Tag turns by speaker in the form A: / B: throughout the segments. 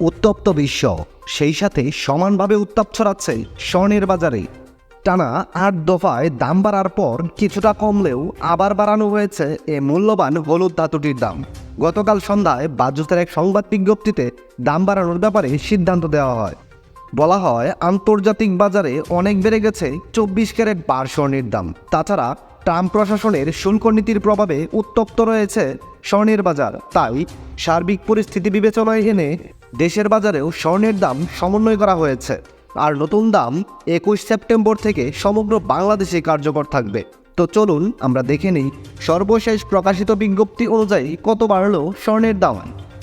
A: উত্তপ্ত বিশ্ব, সেই সাথে সমানভাবে উত্তাপ ছড়াচ্ছে স্বর্ণের বাজারে। টানা আট দফায় দাম বাড়ার পর কিছুটা কমলেও আবার বাড়ানো হয়েছে এ মূল্যবান হলুদ ধাতুটির দাম। গতকাল সন্ধ্যায় বাজুতের এক সংবাদ বিজ্ঞপ্তিতে দাম বাড়ানোর ব্যাপারে সিদ্ধান্ত দেওয়া হয়। বলা হয়, আন্তর্জাতিক বাজারে অনেক বেড়ে গেছে চব্বিশ ক্যারেট বার স্বর্ণের দাম। তাছাড়া ট্রাম্প প্রশাসনের শুল্ক নীতির প্রভাবে উত্তপ্ত রয়েছে স্বর্ণের বাজার। তাই সার্বিক পরিস্থিতি বিবেচনায় এনে দেশের বাজারেও স্বর্ণের দাম সমন্বয় করা হয়েছে। আর নতুন দাম একুশ সেপ্টেম্বর থেকে সমগ্র বাংলাদেশে কার্যকর থাকবে। তো চলুন আমরা দেখে নিই সর্বশেষ প্রকাশিত বিজ্ঞপ্তি অনুযায়ী কত বাড়লো স্বর্ণের দাম।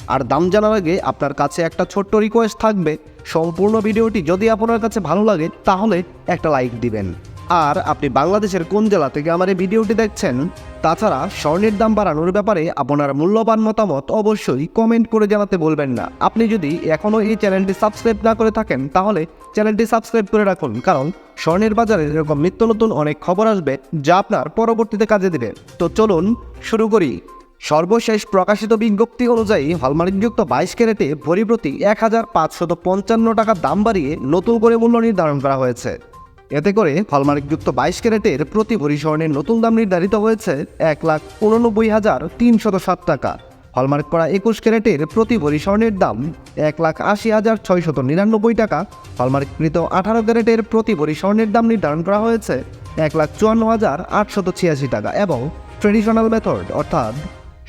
A: আর দাম জানার আগে আপনার কাছে একটা ছোট্ট রিকোয়েস্ট থাকবে। সম্পূর্ণ ভিডিওটি যদি আপনার কাছে ভালো লাগে, তাহলে একটা লাইক দিবেন। আর আপনি বাংলাদেশের কোন জেলা থেকে আমার এই ভিডিওটি দেখছেন, তাছাড়া স্বর্ণের দাম বাড়ানোর ব্যাপারে আপনার মূল্যবান মতামত অবশ্যই কমেন্ট করে জানাতে বলবেন না। আপনি যদি এখনও এই চ্যানেলটি সাবস্ক্রাইব না করে থাকেন, তাহলে চ্যানেলটি সাবস্ক্রাইব করে রাখুন, কারণ স্বর্ণের বাজারে এরকম নিত্য নতুন অনেক খবর আসবে যা আপনার পরবর্তীতে কাজে দেবে। তো চলুন শুরু করি। সর্বশেষ প্রকাশিত বিজ্ঞপ্তি অনুযায়ী হলমার্কযুক্ত বাইশ ক্যারেটে ভরি প্রতি এক হাজার পাঁচশত পঞ্চান্ন টাকা দাম বাড়িয়ে নতুন করে মূল্য নির্ধারণ করা হয়েছে। এতে করে হলমার্কযুক্ত বাইশ ক্যারেটের প্রতি ভরি স্বর্ণের নতুন দাম নির্ধারিত হয়েছে এক লাখ উননব্বই হাজার তিনশত সাত টাকা। হলমার্ক করা একুশ ক্যারেটের প্রতি ভরি স্বর্ণের দাম এক লাখ আশি হাজার ছয়শত নিরানব্বই টাকা। হলমার্ককৃত আঠারো ক্যারেটের প্রতি ভরি স্বর্ণের দাম নির্ধারণ করা হয়েছে এক লাখ চুয়ান্ন হাজার আটশত ছিয়াশি টাকা এবং ট্রেডিশনাল মেথড, অর্থাৎ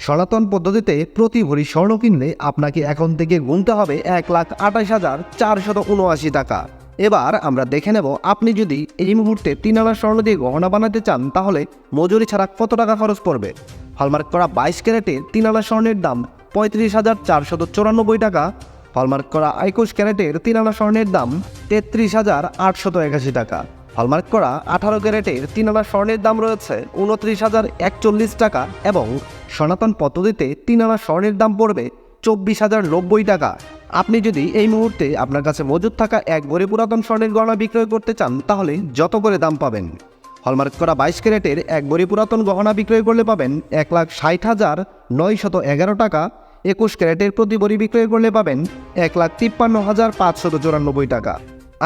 A: সনাতন পদ্ধতিতে প্রতি ভরি স্বর্ণ কিনলে আপনাকে এখন থেকে গুনতে হবে এক লাখ আঠাশ হাজার চারশত উনআশি টাকা। এবার আমরা দেখে নেব, আপনি যদি এই মুহূর্তে তিন আনা স্বর্ণ দিয়ে গহনা বানাতে চান, তাহলে মজুরি ছাড়া কত টাকা খরচ পড়বে? হলমার্ক করা বাইশ ক্যারেটে তিন আনা স্বর্ণের দাম পঁয়ত্রিশ হাজার চারশত চুরানব্বই টাকা। হলমার্ক করা একুশ ক্যারেটের তিন আনা স্বর্ণের দাম তেত্রিশ হাজার আটশত একাশি টাকা। হলমার্ক করা আঠারো ক্যারেটের তিন আনা স্বর্ণের দাম রয়েছে উনত্রিশ হাজার একচল্লিশ টাকা এবং সনাতন পদ্ধতিতে তিন আনা স্বর্ণের দাম পড়বে চব্বিশ হাজার নব্বই টাকা। আপনি যদি এই মুহূর্তে আপনার কাছে মজুদ থাকা এক ভরি পুরাতন স্বর্ণের গহনা বিক্রয় করতে চান, তাহলে যত করে দাম পাবেন? হলমার্ক করা বাইশ ক্যারেটের এক ভরি পুরাতন গহনা বিক্রয় করলে পাবেন এক লাখ ষাট হাজার নয় শত এগারো টাকা। একুশ ক্যারেটের প্রতি ভরি বিক্রয় করলে পাবেন এক লাখ তিপ্পান্ন হাজার পাঁচশত চুরানব্বই টাকা।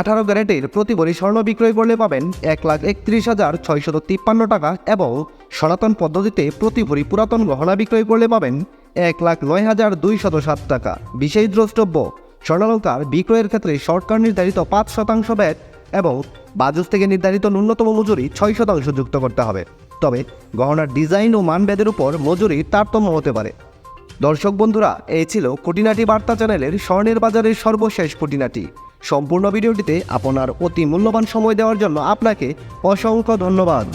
A: আঠারো ক্যারেটের প্রতি ভরি স্বর্ণ বিক্রয় করলে পাবেন এক লাখ একত্রিশ হাজার ছয়শত তিপ্পান্ন টাকা এবং সনাতন পদ্ধতিতে প্রতি ভরি পুরাতন গহনা বিক্রয় করলে পাবেন এক লাখ নয় হাজার দুইশত সাত টাকা। বিশেষ দ্রষ্টব্য, স্বর্ণালঙ্কার বিক্রয়ের ক্ষেত্রে সরকার নির্ধারিত পাঁচ শতাংশ ব্যাট এবং বাজুস থেকে নির্ধারিত ন্যূনতম মজুরি ছয় শতাংশ যুক্ত করতে হবে। তবে গহনার ডিজাইন ও মানভেদের উপর মজুরি তারতম্য হতে পারে। দর্শক বন্ধুরা এই ছিল খুঁটিনাটি বার্তা চ্যানেলের স্বর্ণের বাজারের সর্বশেষ খুঁটিনাটি। সম্পূর্ণ ভিডিওটিতে আপনার অতি মূল্যবান সময় দেওয়ার জন্য আপনাকে অসংখ্য ধন্যবাদ।